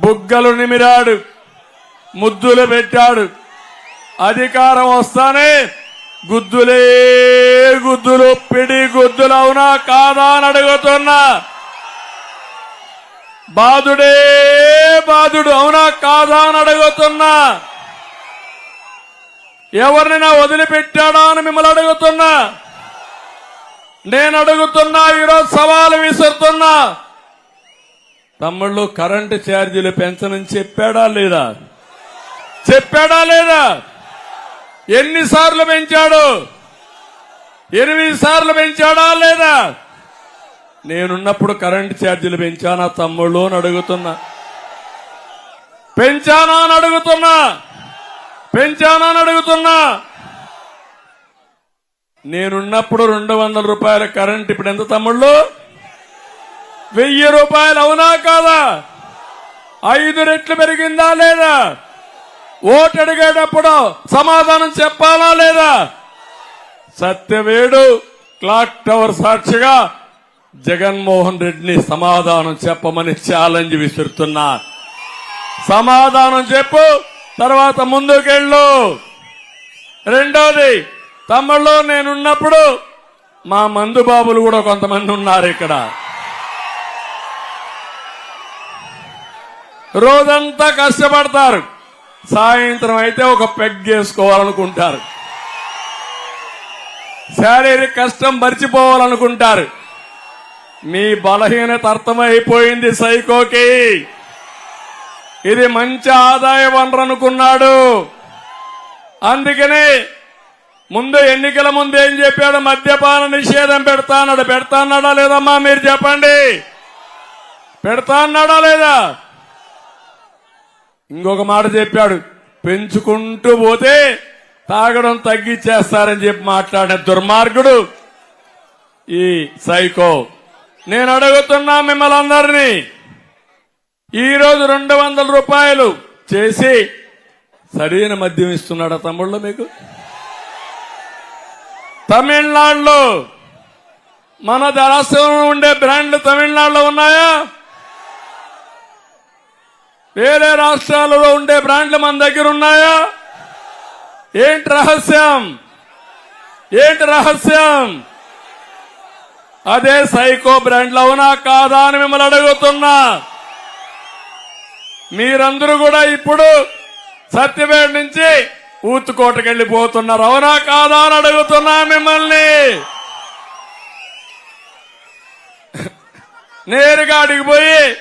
బుగ్గలు నిమిరాడు ముద్దులు పెట్టాడు. అధికారం వస్తానే గుద్దులే గుద్దులు పిడి గుద్దులు అవునా కాదా అని అడుగుతున్నా. బాధుడే బాధుడు అవునా కాదా అని అడుగుతున్నా. ఎవరినైనా వదిలిపెట్టాడా అని మిమ్మల్ని అడుగుతున్నా. నేను అడుగుతున్నా ఈరోజు సవాలు విసురుతున్నా. తమ్ముళ్ళు కరెంటు ఛార్జీలు పెంచనని చెప్పాడా లేదా? చెప్పాడా లేదా? ఎన్నిసార్లు పెంచాడు? ఎనిమిది సార్లు పెంచాడా లేదా? నేనున్నప్పుడు కరెంటు ఛార్జీలు పెంచానా తమ్ముళ్ళు అని అడుగుతున్నా. పెంచానా అని అడుగుతున్నా. పెంచానా అని అడుగుతున్నా. నేనున్నప్పుడు రెండు వందల రూపాయల కరెంట్ ఇప్పుడు ఎంత తమ్ముళ్ళు? వెయ్యి రూపాయలు అవునా కాదా? ఐదు రెట్లు పెరిగిందా లేదా? ఓటు అడిగేటప్పుడు సమాధానం చెప్పాలా లేదా? సత్యవేడు క్లాక్ టవర్ సాక్షిగా జగన్మోహన్ రెడ్డిని సమాధానం చెప్పమని ఛాలెంజ్ విసురుతున్నా. సమాధానం చెప్పు తర్వాత ముందుకెళ్ళు. రెండోది తమ్ముళ్ళు నేనున్నప్పుడు మా మందుబాబులు కూడా కొంతమంది ఉన్నారు ఇక్కడ. రోజంతా కష్టపడతారు. సాయంత్రం అయితే ఒక పెగ్ వేసుకోవాలనుకుంటారు శారీరక కష్టం మర్చిపోవాలనుకుంటారు. మీ బలహీనత అర్థమైపోయింది సైకోకి. ఇది మంచి ఆదాయ వనరు అనుకున్నాడు. అందుకనే ముందు ఎన్నికల ముందు ఏం చెప్పాడు? మద్యపాన నిషేధం పెడతాన్నాడు పెడతాన్నాడా లేదమ్మా మీరు చెప్పండి. పెడతాన్నాడా లేదా? ఇంకొక మాట చెప్పాడు. పెంచుకుంటూ పోతే తాగడం తగ్గించేస్తారని చెప్పి మాట్లాడిన దుర్మార్గుడు ఈ సైకో. నేను అడుగుతున్నా మిమ్మల్ని అందరినీ ఈరోజు రెండు వందల రూపాయలు చేసి సరైన మద్యం ఇస్తున్నాడా తమ్ముళ్ళు మీకు? తమిళనాడులో మన రాష్ట్రంలో ఉండే బ్రాండ్లు తమిళనాడులో ఉన్నాయా? వేరే రాష్ట్రాలలో ఉండే బ్రాండ్లు మన దగ్గర ఉన్నాయా? ఏంటి రహస్యం? ఏంటి రహస్యం? అదే సైకో బ్రాండ్లు అవునా కాదా అని మిమ్మల్ని అడుగుతున్నా. మీరందరూ కూడా ఇప్పుడు సత్యవేడ నుంచి ఊతుకోటకి వెళ్ళిపోతున్నారు. అవునా కాదా అని అడుగుతున్నా మిమ్మల్ని. నేరుగా అడిగిపోయి